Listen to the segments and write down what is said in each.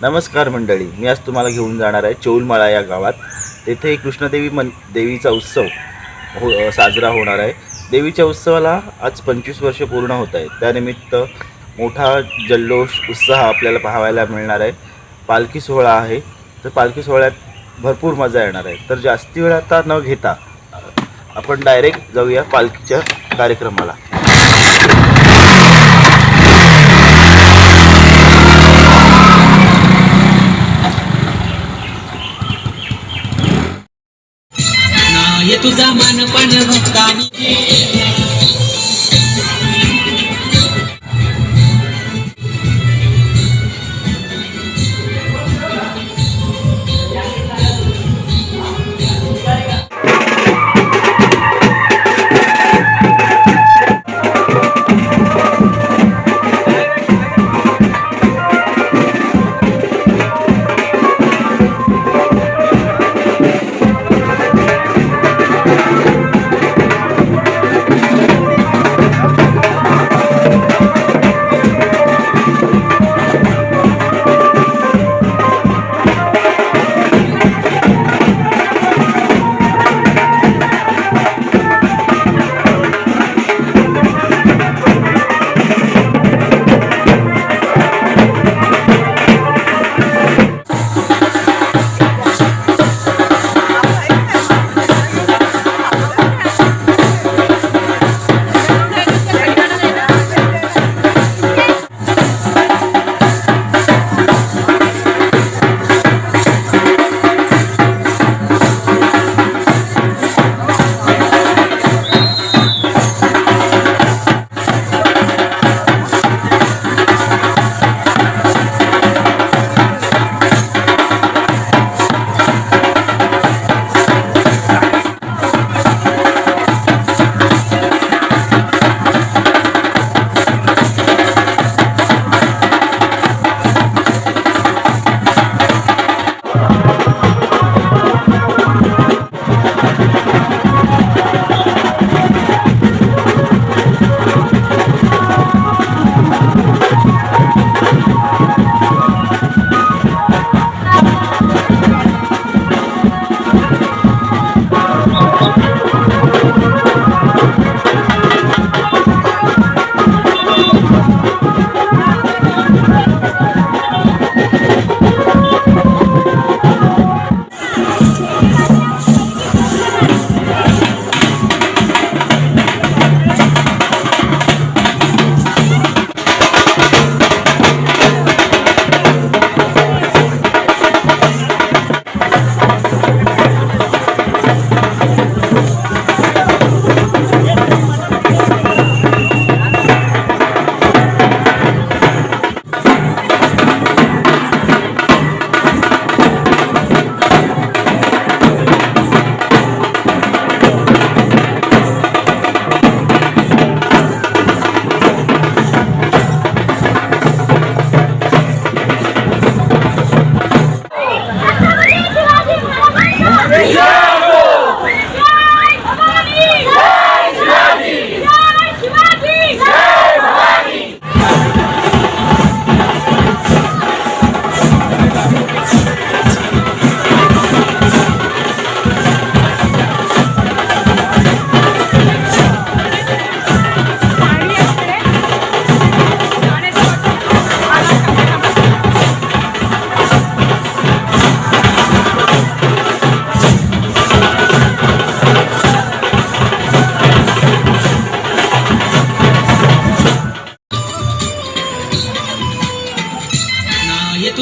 नमस्कार मंडळी मी आज तुम्हाला घेऊन जाणार आहे चौलमाळा या गावात. तेथे कृष्णदेवी मन देवीचा उत्सव हो साजरा होणार आहे. देवीच्या उत्सवाला आज पंचवीस वर्ष पूर्ण होत आहे त्यानिमित्त मोठा जल्लोष उत्साह आपल्याला पाहायला मिळणार आहे. पालखी सोहळा आहे. तर पालखी सोहळ्यात भरपूर मजा येणार आहे. तर जास्ती वेळ आता न घेता आपण डायरेक्ट जाऊया पालखीच्या कार्यक्रमाला. तुझा मन पण भक्तानी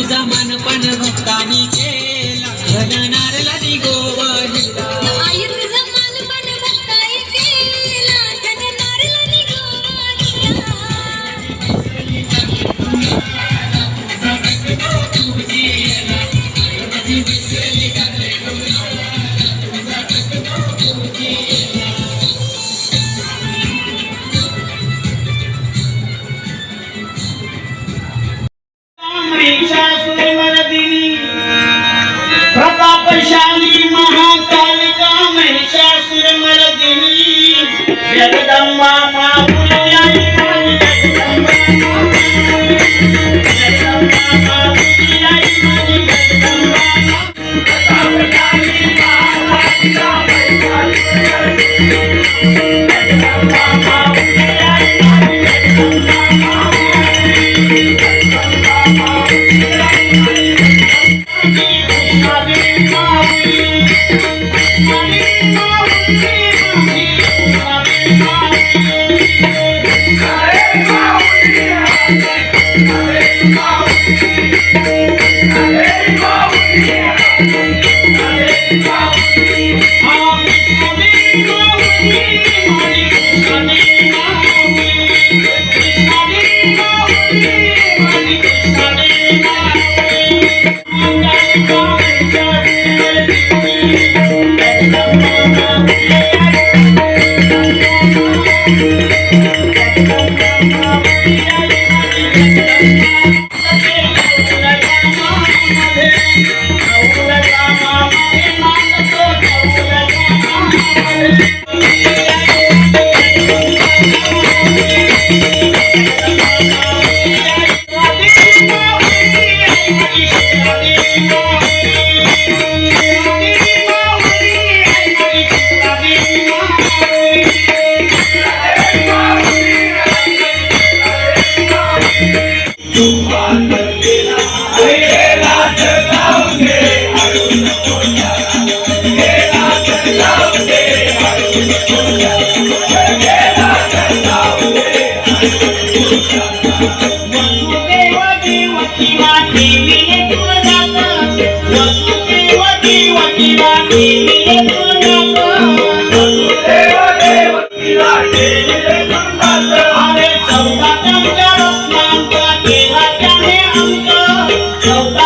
तुझा मन पण జగదమ్మా మా Thank you. Yeah. you. चौदा